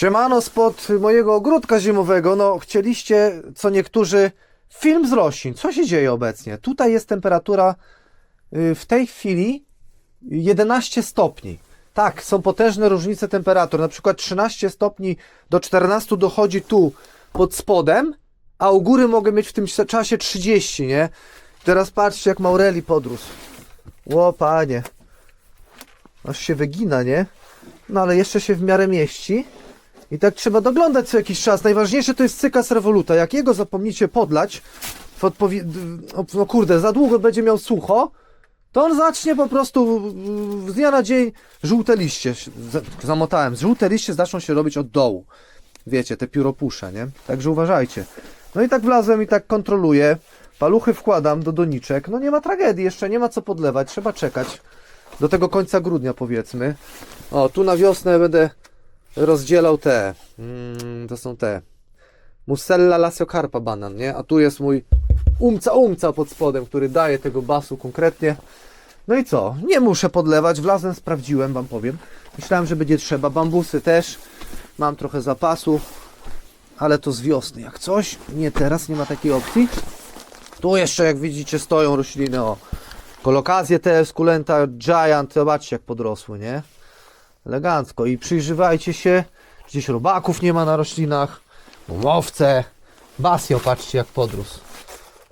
Siemano spod mojego ogródka zimowego. No, chcieliście, co niektórzy, film z roślin. Co się dzieje obecnie? Tutaj jest temperatura y, w tej chwili 11 stopni. Tak, są potężne różnice temperatur. Na przykład 13 stopni do 14 dochodzi tu pod spodem, a u góry mogę mieć w tym czasie 30, nie? Teraz patrzcie, jak Maureli podrósł. Ło, panie. Aż się wygina, nie? No ale jeszcze się w miarę mieści. I tak trzeba doglądać co jakiś czas. Najważniejsze to jest cykas rewoluta. Jak jego zapomnicie podlać, w odpowie... no, kurde, za długo będzie miał sucho, to on zacznie po prostu z dnia na dzień żółte liście. Zamotałem. Żółte liście zaczną się robić od dołu. Wiecie, te pióropusze, nie? Także uważajcie. No i tak wlazłem i tak kontroluję. Paluchy wkładam do doniczek. No nie ma tragedii, jeszcze nie ma co podlewać. Trzeba czekać do tego końca grudnia powiedzmy. O, tu na wiosnę będę rozdzielał te. Mm, to są te. Musella lasiocarpa banan, nie? A tu jest mój umca umca pod spodem, który daje tego basu konkretnie. No i co? Nie muszę podlewać, wlazłem, sprawdziłem, wam powiem. Myślałem, że będzie trzeba. Bambusy też. Mam trochę zapasu, ale to z wiosny jak coś. Nie teraz, nie ma takiej opcji. Tu jeszcze, jak widzicie, stoją rośliny. O, kolokazje te, skulenta, giant. Zobaczcie, jak podrosły, nie? Elegancko. I przyjrzywajcie się, gdzieś robaków nie ma na roślinach, umowce. Basio, patrzcie jak podrósł.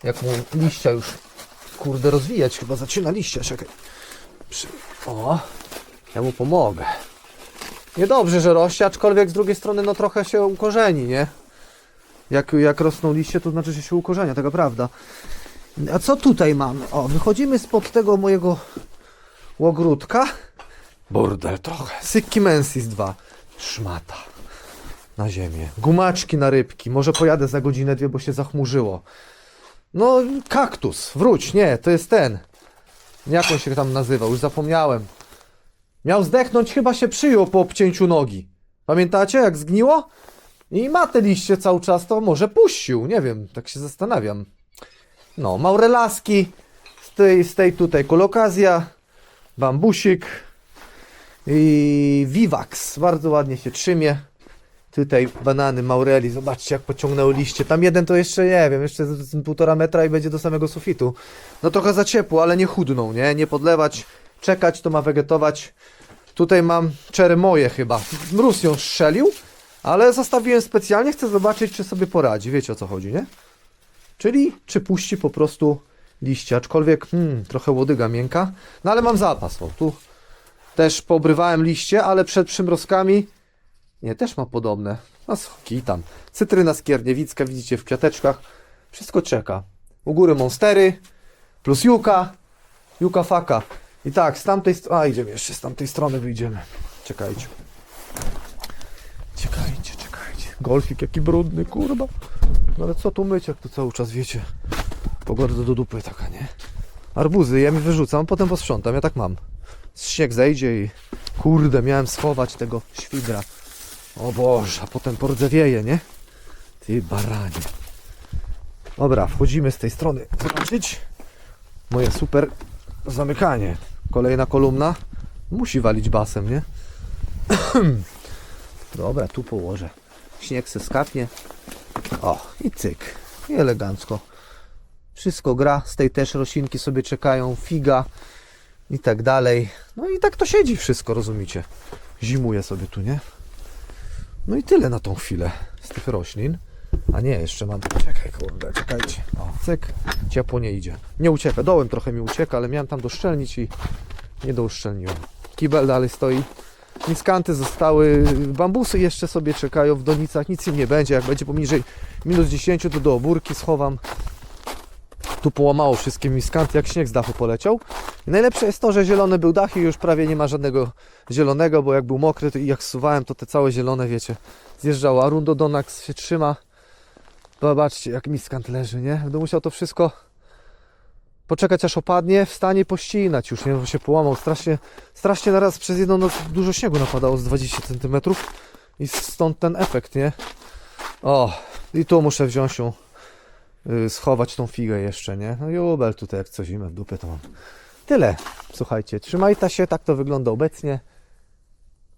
Jak mu liścia już, kurde, rozwijać. Chyba zaczyna liścia, czekaj. Przy... O, ja mu pomogę. Niedobrze, że rośnie, aczkolwiek z drugiej strony no trochę się ukorzeni, nie? Jak, jak rosną liście, to znaczy, że się ukorzenia, taka prawda. A co tutaj mamy? O, wychodzimy spod tego mojego ogródka. Burdel trochę. Sykki Mensis 2. Szmata. Na ziemię. Gumaczki na rybki. Może pojadę za godzinę, dwie, bo się zachmurzyło. No, kaktus. Wróć. Nie, to jest ten. Jak on się tam nazywał? Już zapomniałem. Miał zdechnąć, chyba się przyjął po obcięciu nogi. Pamiętacie, jak zgniło? I ma te liście cały czas, to może puścił. Nie wiem, tak się zastanawiam. No, maurelaski. Z tej, z tej tutaj kolokazja. Bambusik. I Vivax. Bardzo ładnie się trzymie. Tutaj banany Maureli. Zobaczcie, jak pociągnęły liście. Tam jeden to jeszcze nie wiem, jeszcze z, z półtora metra i będzie do samego sufitu. No trochę za ciepło, ale nie chudną, nie? Nie podlewać, czekać, to ma wegetować. Tutaj mam czery moje chyba. Mróz ją strzelił, ale zostawiłem specjalnie. Chcę zobaczyć, czy sobie poradzi. Wiecie o co chodzi, nie? Czyli czy puści po prostu liście, aczkolwiek hmm, trochę łodyga miękka. No ale mam zapas. O, tu też poobrywałem liście, ale przed przymrozkami nie, też ma podobne. No schoki tam. Cytryna skierniewicka, widzicie w kwiateczkach. Wszystko czeka. U góry monstery, plus juka, juka faka. I tak, z tamtej strony, a idziemy jeszcze, z tamtej strony wyjdziemy. Czekajcie. Czekajcie, czekajcie. Golfik jaki brudny, kurwa. No ale co tu myć, jak tu cały czas wiecie. Pogoda do dupy taka, nie? Arbuzy jem i wyrzucam, potem posprzątam, ja tak mam. Śnieg zejdzie i kurde, miałem schować tego świdra. O Boże, a potem pordzewieje, nie? Ty baranie. Dobra, wchodzimy z tej strony. Zobaczyć. Moje super zamykanie. Kolejna kolumna. Musi walić basem, nie? Dobra, tu położę. Śnieg se skapnie. O, i cyk. I elegancko. Wszystko gra. Z tej też roślinki sobie czekają. Figa i tak dalej. No i tak to siedzi wszystko, rozumiecie? Zimuje sobie tu, nie? No i tyle na tą chwilę z tych roślin. A nie, jeszcze mam. Czekaj, kurde, czekajcie. O, cyk, ciepło nie idzie. Nie ucieka, dołem trochę mi ucieka, ale miałem tam doszczelnić i nie douszczelniłem. Kibel dalej stoi. Miskanty zostały, bambusy jeszcze sobie czekają w donicach, nic im nie będzie. Jak będzie poniżej minus 10, to do obórki schowam. Tu połamało wszystkie miskanty, jak śnieg z dachu poleciał. I najlepsze jest to, że zielony był dach i już prawie nie ma żadnego zielonego, bo jak był mokry to i jak suwałem, to te całe zielone, wiecie, zjeżdżało. A Rundodonax się trzyma. Zobaczcie, jak miskant leży, nie? Będę musiał to wszystko poczekać aż opadnie, wstanie pościnać już, nie? Bo się połamał. Strasznie, strasznie naraz przez jedną noc dużo śniegu napadało z 20 cm i stąd ten efekt, nie? O, i tu muszę wziąć y, schować tą figę jeszcze, nie? No jubel tutaj jak co zimę w dupę to mam. Tyle. Słuchajcie, trzymajcie się, tak to wygląda obecnie.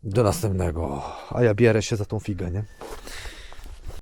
Do następnego. A ja bierę się za tą figę, nie?